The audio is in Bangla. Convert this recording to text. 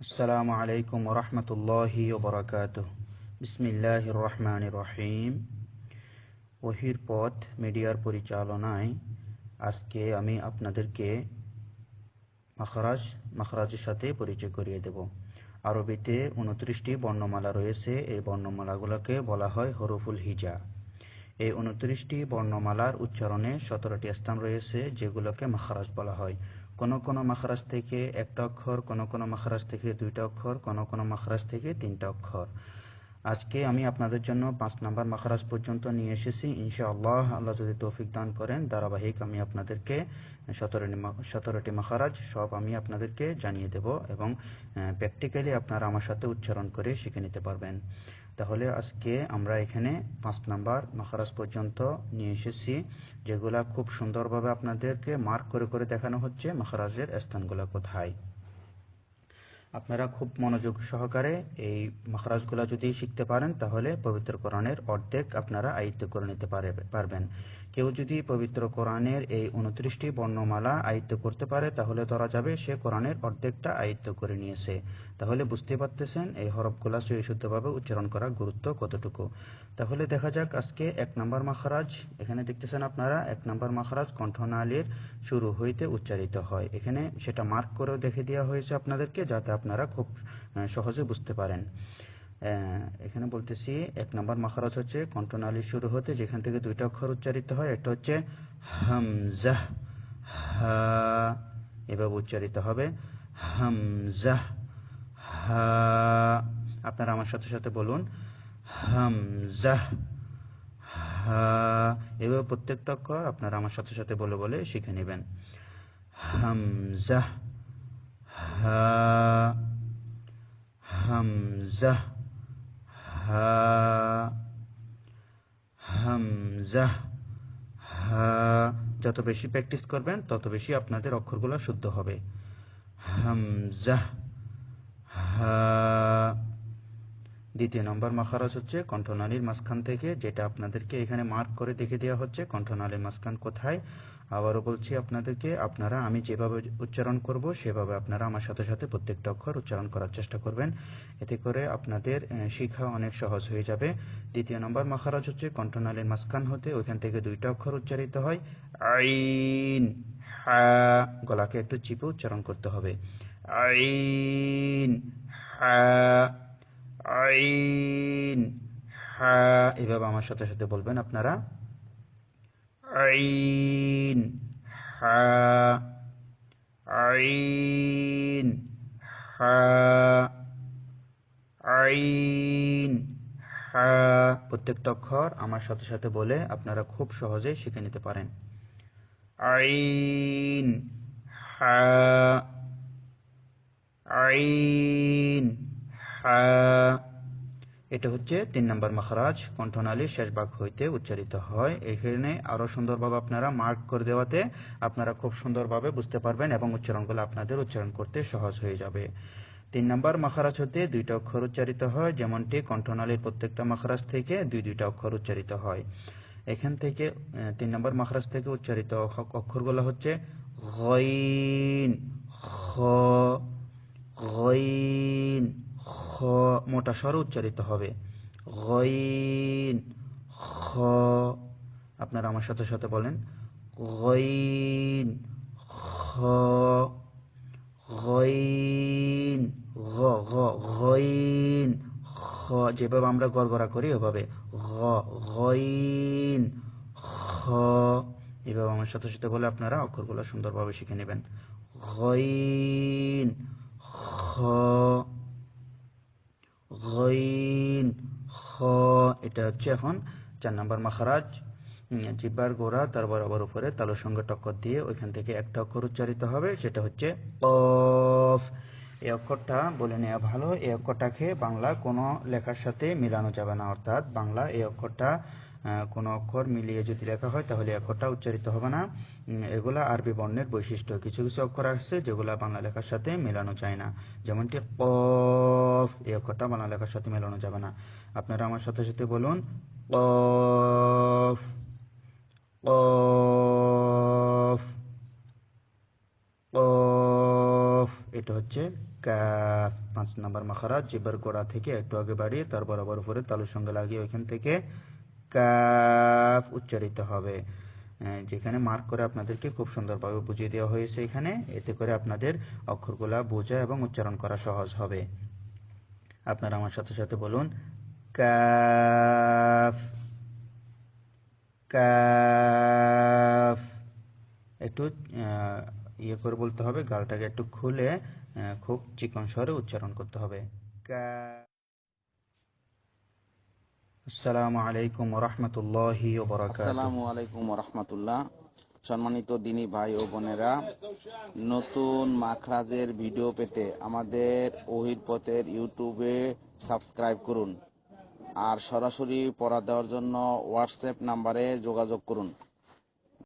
আসসালামু আলাইকুম রহমতুল্লাহি ওবরাকাত বিসমিল্লাহ রহমান রহিম ওহির পথ মিডিয়ার পরিচালনায় আজকে আমি আপনাদেরকে মাখরাজ, মাখরাজের সাথে পরিচয় করিয়ে দেব। আরবিতে উনত্রিশটি বর্ণমালা রয়েছে। এই বর্ণমালাগুলোকে বলা হয় হরফুল হিজা। এই উনত্রিশটি বর্ণমালার উচ্চারণে সতেরোটি স্থান রয়েছে, যেগুলোকে মাখরাজ বলা হয়। কোন কোন মাখরাজ থেকে একটা অক্ষর, কোন কোন মাখরাজ থেকে দুইটা অক্ষর, কোন কোন মাখরাজ থেকে তিনটা অক্ষর। আজকে আমি আপনাদের জন্য পাঁচ নাম্বার মাখরাজ পর্যন্ত নিয়ে এসেছি। ইনশাআল্লাহ আল্লাহ যদি তৌফিক দান করেন, ধারাবাহিক আমি আপনাদেরকে সতেরোটি সতেরোটি মাখারাজ সব আমি আপনাদেরকে জানিয়ে দেব এবং প্র্যাকটিক্যালি আপনারা আমার সাথে উচ্চারণ করে শিখে নিতে পারবেন। তাহলে আজকে আমরা এখানে পাঁচ নাম্বার মাখারাজ পর্যন্ত নিয়ে এসেছি, যেগুলা খুব সুন্দরভাবে আপনাদেরকে মার্ক করে করে দেখানো হচ্ছে মাখারাজের স্থানগুলো কোথায়। আপনারা খুব মনোযোগ সহকারে এই মাখরাজগুলো যদি শিখতে পারেন, তাহলে পবিত্র কোরআনের অর্ধেক আপনারা আয়ত্ত করে নিতে পারবেন। কেউ যদি পবিত্র কোরআনের এই উনত্রিশটি বর্ণমালা আয়ত্ত করতে পারে, তাহলে ধরা যাবে সে কোরআনের অর্ধেকটা আয়ত্ত করে নিয়েছে। তাহলে বুঝতে পারতেছেন এই হরফগুলা শুদ্ধভাবে উচ্চারণ করার গুরুত্ব কতটুকু। তাহলে দেখা যাক আজকে এক নম্বর মাখরাজ, এখানে দেখতেছেন আপনারা, এক নম্বর মাখরাজ কণ্ঠনালীর শুরু হইতে উচ্চারিত হয়। এখানে সেটা মার্ক করেও দেখে দেওয়া হয়েছে আপনাদেরকে, যাতে আপনারা খুব সহজে বুঝতে পারেন। এখানে বলতেছি, এক নম্বর মাখারাজ হচ্ছে, কণ্ঠনালী শুরু হতে যেখান থেকে দুইটা অক্ষর উচ্চারিত হয়, একটা হচ্ছে হামজাহ হা, এভাবে উচ্চারিত হবে। হামজাহ হা, আপনারা আমার সাথে সাথে বলুন। হামজাহ হা, এভাবে প্রত্যেকটা অক্ষর আপনারা আমার সাথে সাথে বলে বলে শিখে নেবেন। হামজাহ হা হামজাহ হা হামজাহ হা। যত বেশি প্র্যাকটিস করবেন, তত বেশি আপনাদের অক্ষরগুলো শুদ্ধ হবে। হামজা, হা। দ্বিতীয় নম্বর মাখারাজ হচ্ছে কণ্ঠনালীর মাঝখান থেকে, যেটা আপনাদেরকে এখানে মার্ক করে দেখে দেওয়া হচ্ছে। কণ্ঠনালীর মাঝখান কোথায়? আবারও বলছি আপনাদেরকে, আপনারা আমি যেভাবে উচ্চারণ করব, সেভাবে আপনারা আমার সাথে সাথে প্রত্যেকটা অক্ষর উচ্চারণ করার চেষ্টা করবেন। এতে করে আপনাদের শিখা অনেক সহজ হয়ে যাবে। দ্বিতীয় নম্বর মাখারাজ হচ্ছে কণ্ঠনালীর মাঝখান হতে, ওইখান থেকে দুইটা অক্ষর উচ্চারিত হয়। আইন, হা, গলাকে একটু চিপে উচ্চারণ করতে হবে। আইন, হা আইন। হা এভাবে আমার সাথে সাথে বলবেন আপনারা। আইন। হা আইন। হা আইন। হা প্রত্যেকটা অক্ষর আমার সাথে সাথে বলে আপনারা খুব সহজে শিখে নিতে পারেন। আইন। হা আইন। হা এটা হচ্ছে তিন নম্বর মাখরাজ কণ্ঠনালীর শেষ ভাগ হইতে উচ্চারিত হয়। এখানে আরও সুন্দরভাবে আপনারা মার্ক করে দেওয়াতে আপনারা খুব সুন্দরভাবে বুঝতে পারবেন এবং উচ্চারণগুলো আপনাদের উচ্চারণ করতে সহজ হয়ে যাবে। তিন নম্বর মাখারাজ হতে দুইটা অক্ষর উচ্চারিত হয়, যেমনটি কণ্ঠনালীর প্রত্যেকটা মাখারাজ থেকে দুই দুইটা অক্ষর উচ্চারিত হয়। এখান থেকে তিন নম্বর মাখারাজ থেকে উচ্চারিত অক্ষরগুলো হচ্ছে গইন, খ, গইন খ মোটা স্বর উচ্চারিত হবে। গইন, খ, আপনারা আমার সাথে সাথে বলেন। গইন, খ, গইন, গ গ, গইন, খ, যেভাবে আমরা গড়গড়া করি ওভাবে। গ, গইন, খ, এভাবে আমার সাথে সাথে বলে আপনারা অক্ষরগুলো সুন্দরভাবে শিখে নেবেন। গইন খ গইন খ এটা হচ্ছে এখন চার নম্বর মাখারাজ জিব্বার গোড়া তার বরাবর উপরে তালুর সঙ্গে টক্কর দিয়ে ওইখান থেকে একটা অক্ষর উচ্চারিত হবে, সেটা হচ্ছে অফ এই অক্ষরটা বলে নেওয়া ভালো, এই অক্ষরটাকে বাংলা কোনো লেখার সাথে মিলানো যাবে না, অর্থাৎ বাংলা এই অক্ষরটা কোনো অক্ষর মিলিয়ে যদি লেখা হয়, তাহলে অক্ষরটা উচ্চারিত হবে না। এগুলা আরবি বর্ণের বৈশিষ্ট্য। কিছু কিছু অক্ষর আছে যেগুলো বাংলা লেখার সাথে মেলানো যায় না। যেমনটি কফ, এই অক্ষরটা বাংলা লেখার সাথে মেলানো যাবে না। আপনারা আমার সাথে সাথে বলুন, কফ কফ কফ, এটা হচ্ছে কাফ। পাঁচ নাম্বার মাখারাজ, জিব্বার গোড়া থেকে একটু আগে বাড়িয়ে তার বরাবর উপরে তালুর সঙ্গে লাগিয়ে ওইখান থেকে কাফ উচ্চারিত হবে। যেখানে মার্ক করে আপনাদেরকে খুব সুন্দরভাবে বুঝিয়ে দেওয়া হয়েছে এখানে। এতে করে আপনাদের অক্ষরগুলা বোঝা এবং উচ্চারণ করা সহজ হবে। আপনারা আমার সাথে সাথে বলুন, কাফ কাফ। একটু ইয়ে করে বলতে হবে, গালটাকে একটু খুলে খুব চিকন স্বরে উচ্চারণ করতে হবে। কা- আসসালামু আলাইকুম রহমতুল্লাহি আসসালামু আলাইকুম রহমতুল্লাহ সম্মানিত দিনী ভাই ও বোনেরা, নতুন মাখরাজের ভিডিও পেতে আমাদের ওহির পথের ইউটিউবে সাবস্ক্রাইব করুন। আর সরাসরি পড়া দেওয়ার জন্য হোয়াটসঅ্যাপ নাম্বারে যোগাযোগ করুন।